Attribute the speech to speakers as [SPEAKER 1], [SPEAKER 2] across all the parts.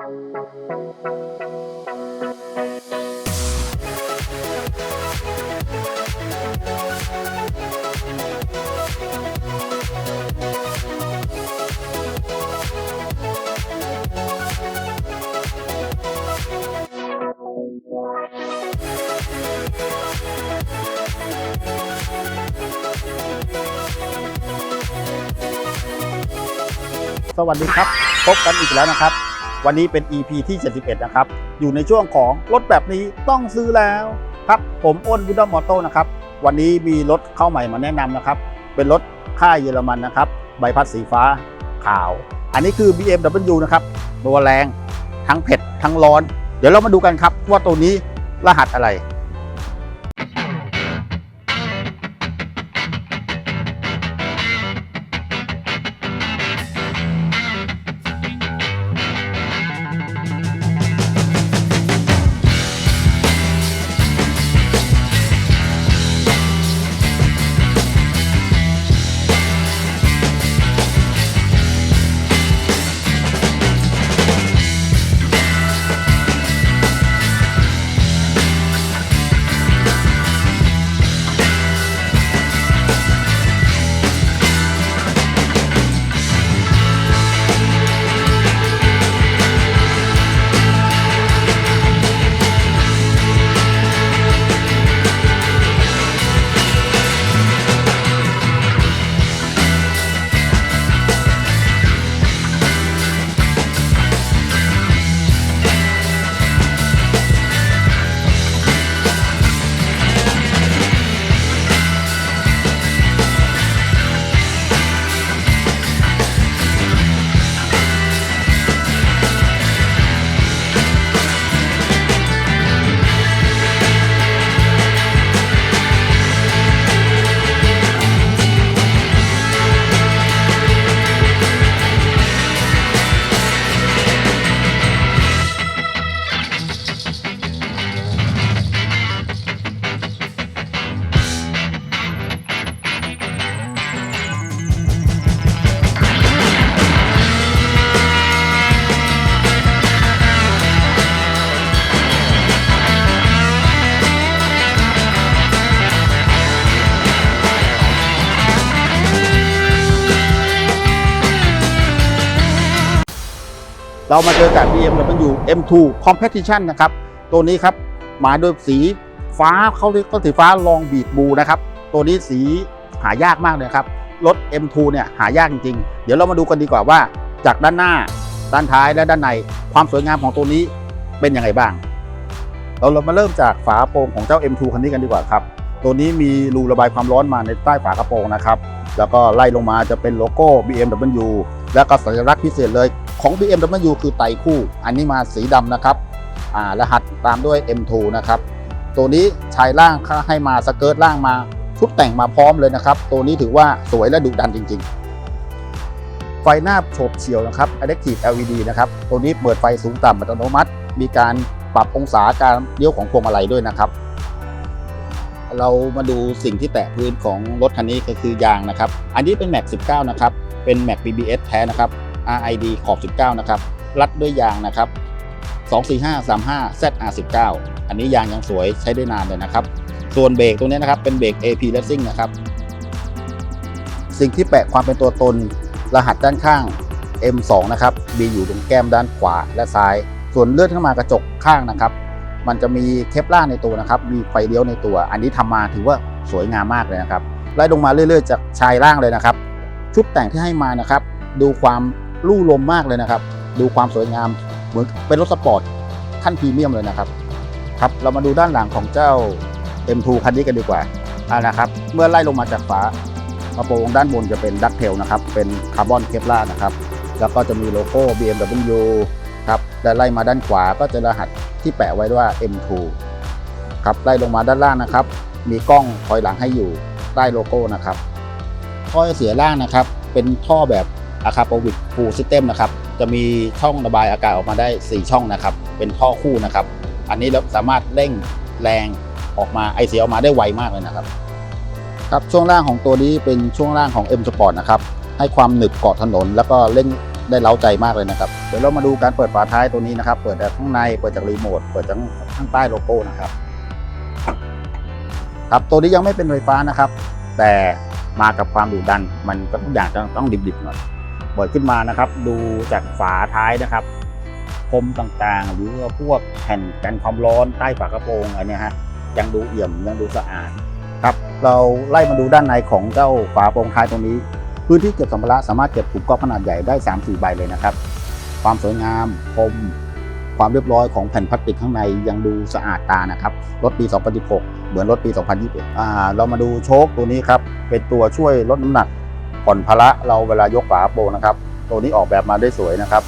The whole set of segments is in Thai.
[SPEAKER 1] สวัสดีครับ พบกันอีกแล้วนะครับ วันนี้เป็น EP ที่ 71 นะครับ อยู่ในช่วงของรถแบบนี้ต้องซื้อแล้วครับผมอ้นบุดมอโต้นะครับ วันนี้มีรถเข้าใหม่มาแนะนำนะครับ เป็นรถค่ายเยอรมันนะครับ ใบพัดสีฟ้าขาว อันนี้คือ BMW นะครับ ตัวแรงทั้งเผ็ดทั้งร้อน เดี๋ยวเรามาดูกันครับว่าตัวนี้รหัสอะไร เรามาเจอกับ BMW M2 Competition นะครับ ตัวนี้ครับมาด้วยสีฟ้าเขาเรียกก็สีฟ้าลองบีดบูนะครับ ตัวนี้สีหายากมากเลยครับ รถ M2 เนี่ยหายากจริงๆ เดี๋ยวเรามาดูกันดีกว่าว่า จากด้านหน้า ด้านท้ายและด้านในความสวยงามของตัวนี้เป็นยังไงบ้าง เราเรามาเริ่มจากฝาโปร่งของเจ้า M2 คันนี้กันดีกว่าครับ ตัวนี้มีรูระบายความร้อนมาในใต้ฝากระโปรงนะครับ แล้วก็ไล่ลงมาจะเป็นโลโก้ BMW แล้วก็สัญลักษณ์พิเศษเลยของ BMW คือไตรคู่ อันนี้มาสีดำนะครับรหัสตามด้วย M2 นะครับ ตัวนี้ชายล่างให้มาสเกิร์ตล่างมาชุดแต่งมาพร้อมเลยนะครับ ตัวนี้ถือว่าสวยและดุดันจริง ๆ ไฟหน้าโฉบเฉี่ยวนะครับ Adaptive LED นะครับ ตัวนี้เปิดไฟสูงต่ำอัตโนมัติ มีการปรับองศาการเลี้ยวของพวงมาลัยด้วยนะครับ เรามาดูสิ่งที่แตะพื้นของรถคันนี้ก็คือยางนะครับ อันนี้เป็นแม็ก19 นะครับ เป็นแม็ก BBS แท้นะครับ RID ขอบ 19 นะครับ รัดด้วยยางนะครับ 24535 ZR19 อันนี้ยางยังสวยใช้ได้นานเลยนะครับ ส่วนเบรกตรงนี้นะครับ เป็นเบรก AP Racing นะครับ สิ่งที่แปะความเป็นตัวตนรหัสด้านข้าง M2 นะครับ มีอยู่ตรงแก้มด้านขวาและซ้าย ส่วนเลื่อนเข้ามากระจกข้างนะครับ มันจะมีเคปล่าในตัวนะครับ มีไฟเลี้ยวในตัว อันนี้ทำมาถือว่าสวยงามมากเลยนะครับ ไล่ลงมาเรื่อย ๆ จากชายล่างเลยนะครับ ชุดแต่งที่ให้มานะครับ ดูความลู่ลมมากเลยนะครับ ดูความสวยงามเหมือนเป็นรถสปอร์ตขั้นพรีเมียมเลยนะครับครับเรามาดูด้านหลังของเจ้า M2 คันนี้กันดีกว่าอ่านะครับ เมื่อไล่ลงมาจากฝากระโปรงด้านบนจะเป็นดักเทลนะครับเป็นคาร์บอนเคปล่าร์นะครับแล้วก็จะมีโลโก้ BMW ครับและไล่มาด้านขวาก็จะรหัสที่แปะไว้ว่า M2 ครับไล่ลงมาด้านล่างนะครับ มีกล้องถอยหลังให้อยู่ใต้โลโก้นะครับ ท่อเสียล่างนะครับ เป็นท่อแบบอะคาโปวิกฟูลซิสเต็มนะครับ จะมีช่องระบายอากาศออกมาได้ 4 ช่องนะครับ เป็นท่อคู่นะครับ อันนี้เราสามารถเร่งแรงออกมาไอเสียออกมาได้ไวมากเลยนะครับ ครับช่วงล่างของตัวนี้เป็นช่วงล่างของ M Sport นะครับ ให้ความหนึบเกาะถนน แล้วก็เร่งได้เล้าใจมากเลยนะครับ เดี๋ยวเรามาดูการเปิดฝาท้ายตัวนี้นะครับ เปิดจากข้างใน เปิดจากรีโมท เปิดจากข้างใต้โลโก้นะครับ ครับตัวนี้ยังไม่เป็นไฟฟ้านะครับ แต่ มากับความดุดัน มันก็ทุกอย่างต้องต้องดิบๆหน่อยเปิดขึ้นมานะครับ ดูจากฝาท้ายนะครับพรมต่างๆ หรือว่าพวกแผ่นกันความร้อนใต้ฝากระโปรงอันเนี้ยฮะยังดูเอี่ยมยังดูสะอาดครับเราไล่มาดูด้านในของเจ้าฝาโปรงท้ายตรงนี้ พื้นที่เก็บสัมภาระสามารถเก็บถุงก๊อกขนาดใหญ่ได้ 3-4 ใบเลยนะครับ ความสวยงามคม ความเรียบร้อยของแผ่นพลาสติกข้างในยังดูสะอาดตานะครับ รถปี 2016 เหมือนรถปี 2021อ่าเรามาดูโชคตัวนี้ครับ เป็นตัวช่วยลดน้ำหนักผ่อนภาระเราเวลายกฝาโปรงนะครับ ตัวนี้ออกแบบมาได้สวยนะครับ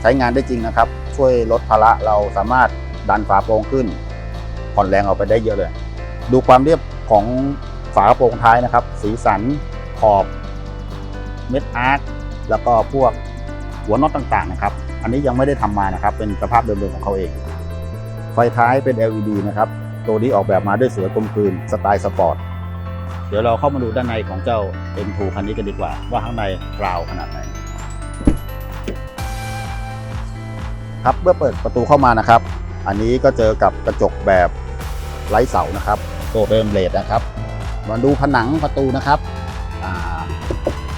[SPEAKER 1] ใช้งานได้จริงนะครับ ช่วยลดภาระเราสามารถดันฝาโปร่งขึ้น ผ่อนแรงออกไปได้เยอะเลย ดูความเรียบของฝากระโปรงท้ายนะครับ สีสันขอบเม็ดอาร์ตแล้วก็พวกหัวน็อตต่างๆนะครับ อันนี้ยังไม่ได้ทำมานะครับ เป็นสภาพเดิมๆของเขาเอง ไฟท้ายเป็น LED นะครับ ตัวนี้ออกแบบมาด้วยสวยกลมกลืนสไตล์สปอร์ต เดี๋ยวเราเข้ามาดูด้านในของเจ้า M2 คันนี้กันดีกว่า ว่าข้างในกราวขนาดไหน ครับเมื่อเปิดประตูเข้ามานะครับ อันนี้ก็เจอกับกระจกแบบไร้เสานะครับ ตัวเป็นเลดนะครับ มาดูผนังประตูนะครับ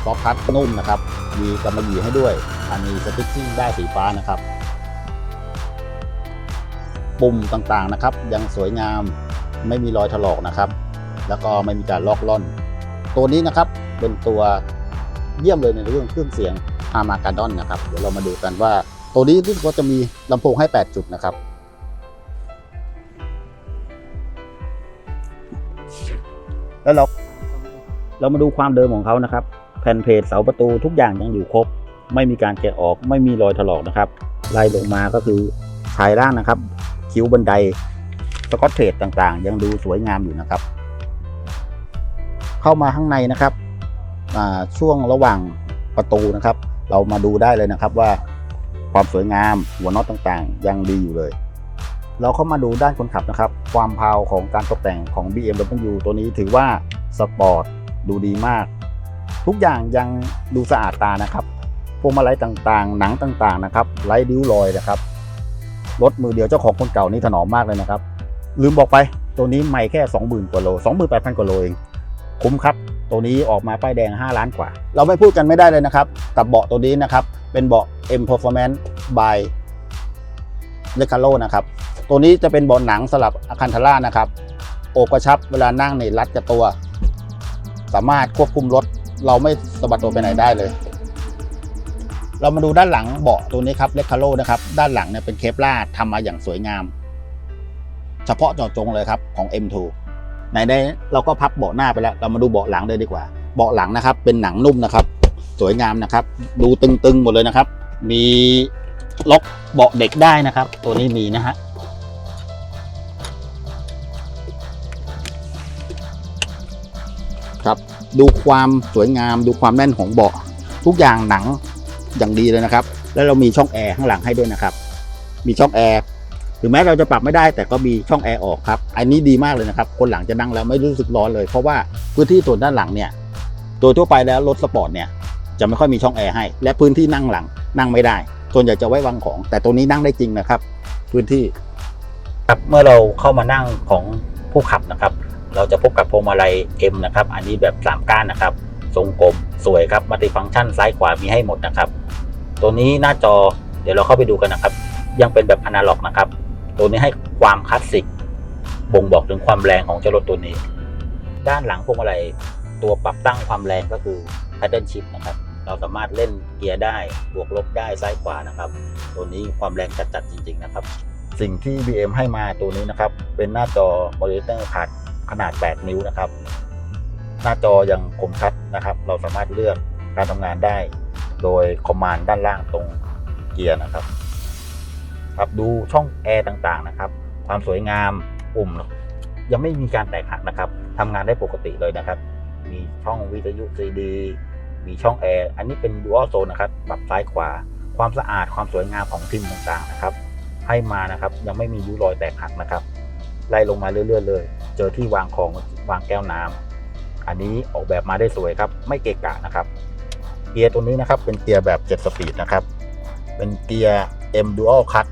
[SPEAKER 1] ซอฟทัชนุ่มนะครับ มีกำมะหยี่ให้ด้วยอันนี้สติ๊กกิ้งได้สีฟ้านะครับ ปุ่มต่างๆนะครับ ยังสวยงามไม่มีรอยถลอกนะครับ แล้วก็ไม่มีการลอกล่อน ตัวนี้นะครับเป็นตัวเยี่ยมเลยในเรื่องเครื่องเสียงอามาการดอนนะครับ เดี๋ยวเรามาดูกันว่า ตัวนี้รู้สึกว่าจะมีลำโพงให้ 8 จุดนะครับแล้วเราเรามาดูความเดิมของเขานะครับ แผ่นเพจเสาประตูทุกอย่างยังอยู่ครบ ไม่มีการแกะออกไม่มีรอยถลอกนะครับไล่ลงมาก็คือชายล่างนะครับ คิ้วบันไดสกอตเทรดต่างๆ ยังดูสวยงามอยู่นะครับ เข้ามาข้างในนะครับช่วงระหว่างประตูนะครับ เรามาดูได้เลยนะครับว่าความสวยงามหัวน็อตต่างๆ ยังดีอยู่เลย เราเข้ามาดูด้านคนขับนะครับ ความพาวของการตกแต่งของ BMW ตัวนี้ถือว่าสปอร์ตดูดีมาก ทุกอย่างยังดูสะอาดตานะครับพวงมาลัยต่างๆ หนังต่างๆนะครับไร้ดิ้วรอยนะครับรถมือเดียวเจ้าของคนเก่านี่ถนอมมากเลยนะครับ ลืมบอกไปตัวนี้ไม่แค่ 20,000 กว่าโล 28,000 กว่าโลเอง คุ้มครับ ตัวนี้ออกมาป้ายแดง 5 ล้านกว่า เราไม่พูดกันไม่ได้เลยนะครับ กับเบาะตัวนี้นะครับ เป็นเบาะ M Performance by l e c a r o นะครับ ตัวนี้จะเป็นเบาะหนังสลับอะคันทาร่านะครับ โอบกระชับเวลานั่งในรัดกับตัว สามารถควบคุมรถ เราไม่สะบัดตัวไปไหนได้เลย เรามาดูด้านหลังเบาะตัวนี้ครับเลคาโ o นะครับ ด้านหลังเนี่ยเป็นเคปลาร์ทำมาอย่างสวยงาม เฉพาะเจาะจงเลยครับของ M2 ไหนได้เราก็พับเบาะหน้าไปแล้ว เรามาดูเบาะหลังเลยดีกว่า เบาะหลังนะครับ เป็นหนังนุ่มนะครับ สวยงามนะครับ ดูตึงๆหมดเลยนะครับ มีล็อกเบาะเด็กได้นะครับ ตัวนี้มีนะฮะ ครับ ดูความสวยงาม ดูความแน่นของเบาะ ทุกอย่างหนังอย่างดีเลยนะครับ แล้วเรามีช่องแอร์ข้างหลังให้ด้วยนะครับ มีช่องแอร์ถึงแม้เราจะปรับไม่ได้แต่ก็มีช่องแอร์ออกครับ อันนี้ดีมากเลยนะครับ คนหลังจะนั่งแล้วไม่รู้สึกร้อนเลย เพราะว่าพื้นที่ส่วนด้านหลังเนี่ย โดยทั่วไปแล้วรถสปอร์ตเนี่ยจะไม่ค่อยมีช่องแอร์ให้ และพื้นที่นั่งหลังนั่งไม่ได้ ส่วนใหญ่จะไว้วางของ แต่ตัวนี้นั่งได้จริงนะครับ พื้นที่ ครับ เมื่อเราเข้ามานั่งของผู้ขับนะครับ เราจะพบกับพวงมาลัย M นะครับ อันนี้แบบ 3 ก้านนะครับ ทรงกลมสวยครับมัลติฟังก์ชันซ้ายขวามีให้หมดนะครับ ตัวนี้หน้าจอเดี๋ยวเราเข้าไปดูกันนะครับ ยังเป็นแบบอนาล็อกนะครับ ตัวนี้ให้ความคลาสสิกบ่งบอกถึงความแรงของเจ้ารถตัวนี้ ด้านหลังพวงมาลัยตัวปรับตั้งความแรงก็คือ paddle shift นะครับ เราสามารถเล่นเกียร์ได้บวกลบได้ซ้ายขวานะครับ ตัวนี้ความแรงจัดๆจริง ๆ นะครับ สิ่งที่ BM ให้มาตัวนี้นะครับ เป็นหน้าจอมอนิเตอร์พัด ขนาด 8 นิ้วนะครับ หน้าจอยังคมชัดนะครับ เราสามารถเลือกการทำงานได้ โดยคอมมานด์ด้านล่างตรงเกียร์นะครับครับดูช่องแอร์ต่างๆนะครับ ความสวยงามปุ่มยังไม่มีการแตกหักนะครับทำงานได้ปกติเลยนะครับ มีช่องวิทยุ CD มีช่องแอร์อันนี้เป็น dual zone นะครับปรับซ้ายขวา ความสะอาดความสวยงามของพิมพ์ต่างๆนะครับ ให้มานะครับยังไม่มียุรอยแตกหักนะครับ ไล่ลงมาเรื่อยๆเลย เจอที่วางของวางแก้วน้ำอันนี้ออกแบบมาได้สวยครับ ไม่เกะกะนะครับ เกียร์ตัวนี้นะครับเป็นเกียร์แบบ7สปีดนะครับ เป็นเกียร์ M Dual Cut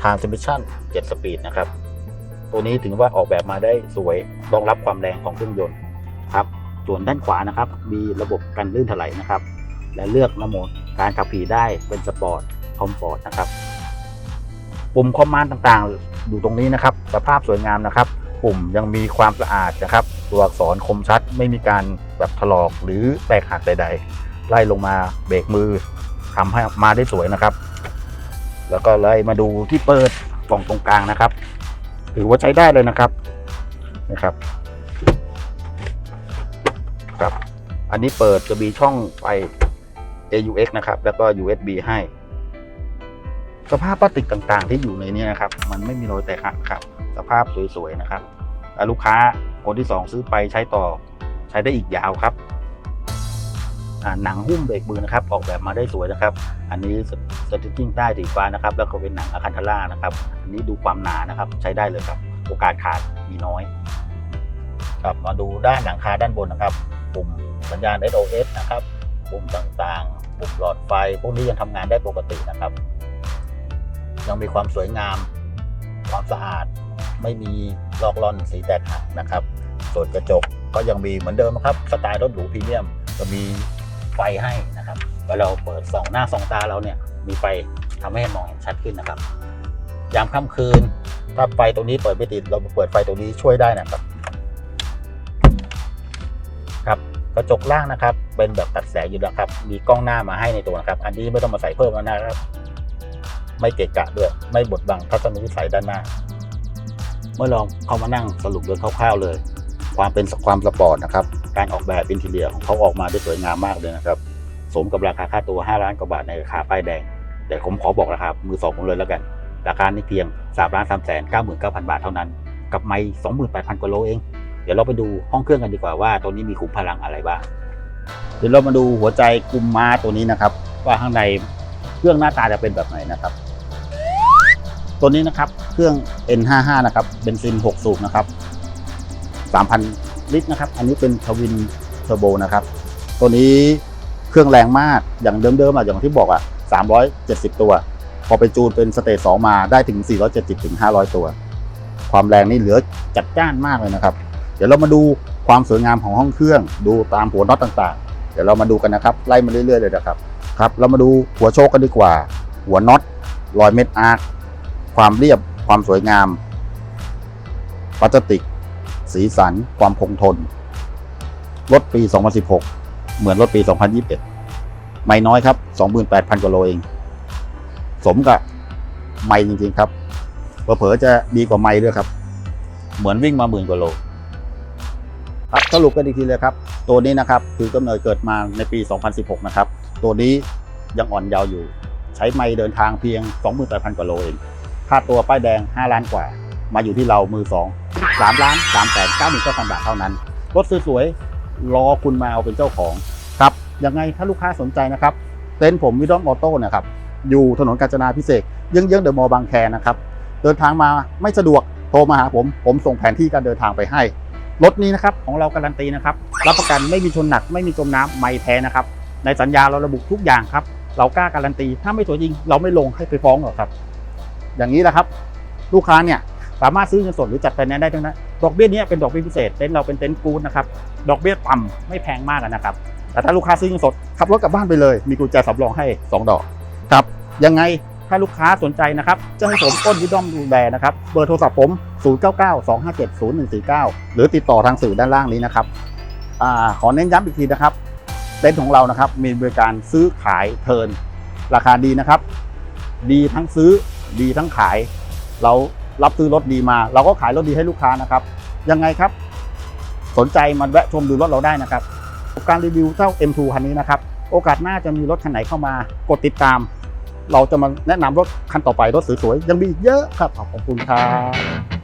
[SPEAKER 1] Transmission 7สปีดนะครับ ตัวนี้ถึงว่าออกแบบมาได้สวยรองรับความแรงของเครื่องยนต์ครับ ส่วนด้านขวานะครับ มีระบบกันลื่นถลายนะครับ และเลือกระโหมดการขับขี่ได้เป็นสปอร์ตคอมฟอร์ตนะครับปุ่มคอมมานด์ต่างๆ อยู่ตรงนี้นะครับ สภาพสวยงามนะครับ ปุ่มยังมีความสะอาดนะครับ ตัวอักษรคมชัดไม่มีการแบบถลอกหรือแตกหักใด ๆ ไล่ลงมาเบรกมือทำให้มาได้สวยนะครับ แล้วก็ไล่มาดูที่เปิดกล่องตรงกลางนะครับ ถือว่าใช้ได้เลยนะครับนะครับครับอันนี้เปิดจะมีช่องไฟ AUX นะครับ แล้วก็ USB ให้ สภาพพลาสติกต่างๆ ที่อยู่ในนี้นะครับ มันไม่มีรอยแตกหักครับ ภาพสวยๆนะครับแล้วลูกค้าคนที่สองซื้อไปใช้ต่อใช้ได้อีกยาวครับหนังหุ้มเบรกมือนะครับ ออกแบบมาได้สวยนะครับ อันนี้สติจิ้งใต้สีฟ้านะครับ แล้วก็เป็นหนังอะคันทาร่านะครับ อันนี้ดูความหนานะครับ ใช้ได้เลยครับ โอกาสขาดมีน้อย ครับมาดูด้านหลังคาด้านบนนะครับ ปุ่มสัญญาณ SOS นะครับ ปุ่มต่างๆ ปุ่มหลอดไฟ พวกนี้ยังทำงานได้ปกตินะครับ ยังมีความสวยงาม ความสะอาด ไม่มีลอกล่อนสีแตกหักนะครับส่วนกระจกก็ยังมีเหมือนเดิมครับสไตล์รถหรูพรีเมียมจะมีไฟให้นะครับเวลาเราเปิดส่องหน้าส่องตาเราเนี่ยมีไฟทำให้มองเห็นชัดขึ้นนะครับ ยามค่ำคืน ถ้าไฟตรงนี้เปิดไม่ติดเราเปิดไฟตรงนี้ช่วยได้นะครับครับกระจกล่างนะครับ เป็นแบบตัดแสงอยู่แล้วครับ มีกล้องหน้ามาให้ในตัวนะครับ อันนี้ไม่ต้องมาใส่เพิ่มแล้วนะครับ ไม่เกะกะด้วย ไม่บดบังทัศนวิสัยด้านหน้า เมื่อลองเข้ามานั่งสรุปโดยคร่าวๆเลย ความเป็นความสปอร์ตนะครับ การออกแบบอินทีเรียของเขาออกมาได้สวยงามมากเลยนะครับ สมกับราคาค่าตัว 5 ล้านกว่าบาทในราคาป้ายแดง แต่ผมขอบอกราคามือสองผมเลยแล้วกัน ราคานี้เพียง3ล้าน3แสน9 9 0 0 0บาทเท่านั้น กับไม่28,000กว่าโลเอง เดี๋ยวเราไปดูห้องเครื่องกันดีกว่าว่าตัวนี้มีขุมพลังอะไรบ้าง เดี๋ยวเรามาดูหัวใจกุมม้าตัวนี้นะครับ ว่าข้างในเครื่องหน้าตาจะเป็นแบบไหนนะครับ ตัวนี้นะครับเครื่อง N55 นะครับเบนซิน 6 สูบนะครับ 3,000 ลิตรนะครับ อันนี้เป็นทวินเทอร์โบนะครับ ตัวนี้เครื่องแรงมากอย่างเดิมๆอะอย่างที่บอกอะ 370 ตัว พอไปจูนเป็นสเตจ2มาได้ถึง 470ถึง500 ตัว ความแรงนี่เหลือจัดจ้านมากเลยนะครับ เดี๋ยวเรามาดูความสวยงามของห้องเครื่อง ดูตามหัวน็อตต่างๆ เดี๋ยวเรามาดูกันนะครับ ไล่มาเรื่อยๆเลยนะครับครับ เรามาดูหัวโชคกันดีกว่า หัวน็อตรอยเม็ดอาร์ ความเรียบความสวยงามพลาสติก สีสัน ความคงทน รถปี 2016 เหมือนรถปี 2021 ไม่น้อยครับ 28,000กว่าโลเอง สมกับไม่จริงๆครับเผลอๆจะดีกว่าไม่ด้วยครับ เหมือนวิ่งมาหมื่นกว่าโลครับสรุปกันอีกทีเลยครับ ตัวนี้นะครับคือกำเนิดเกิดมาในปี 2016 นะครับ ตัวนี้ยังอ่อนเยาว์อยู่ ใช้ไม่เดินทางเพียง 28,000 กว่าโลเอง ค่าตัวป้ายแดง 5 ล้านกว่า มาอยู่ที่เรามือ2 3ล้าน3แสน9 9 0 0 0บาทเท่านั้น รถสวยๆรอคุณมาเอาเป็นเจ้าของครับยังไงถ้าลูกค้าสนใจนะครับเต็นท์ผมวิดอนออโต้นะครับอยู่ถนนกาญจนาพิเศษกเยื้องๆเดอะมอลล์บางแคนะครับเดินทางมาไม่สะดวกโทรมาหาผม ผมส่งแผนที่การเดินทางไปให้ รถนี้นะครับของเราการันตีนะครับ รับประกันไม่มีชนหนักไม่มีจมน้ำไม่แท้นะครับ ในสัญญาเราระบุทุกอย่างครับ เรากล้าการันตี ถ้าไม่สวยจริง เราไม่ลงให้ไปฟ้องหรอกครับ อย่างนี้แหละครับ ลูกค้าเนี่ยสามารถซื้อเงินสดหรือจัดไฟแนนซ์ได้ทั้งนั้นดอกเบี้ยนี้เป็นดอกเบี้ยพิเศษเต็นท์เราเป็นเต็นท์กู๊ดนะครับดอกเบี้ยต่ำไม่แพงมากนะครับแต่ถ้าลูกค้าซื้อเงินสดขับรถกลับบ้านไปเลย มีกุญแจสำรองให้ 2 ดอกครับยังไงถ้าลูกค้าสนใจนะครับจะให้ผมต้นวิดอมดูแลนะครับเบอร์โทรศัพท์ผม 0992570149 หรือติดต่อทางสื่อด้านล่างนี้นะครับอขอเน้นย้ำอีกทีนะครับเต็นท์ของเรานะครับมีบริการซื้อขายเทินราคาดีนะครับ ดีทั้งซื้อ ดีทั้งขาย เรารับซื้อรถดีมา เราก็ขายรถดีให้ลูกค้านะครับ ยังไงครับ สนใจมาแวะชมดูรถเราได้นะครับการรีวิวเจ้า M2 คันนี้นะครับ โอกาสหน้าจะมีรถคันไหนเข้ามากดติดตาม เราจะมาแนะนำรถคันต่อไปรถสวยๆยังมีอีกเยอะครับขอบคุณครับ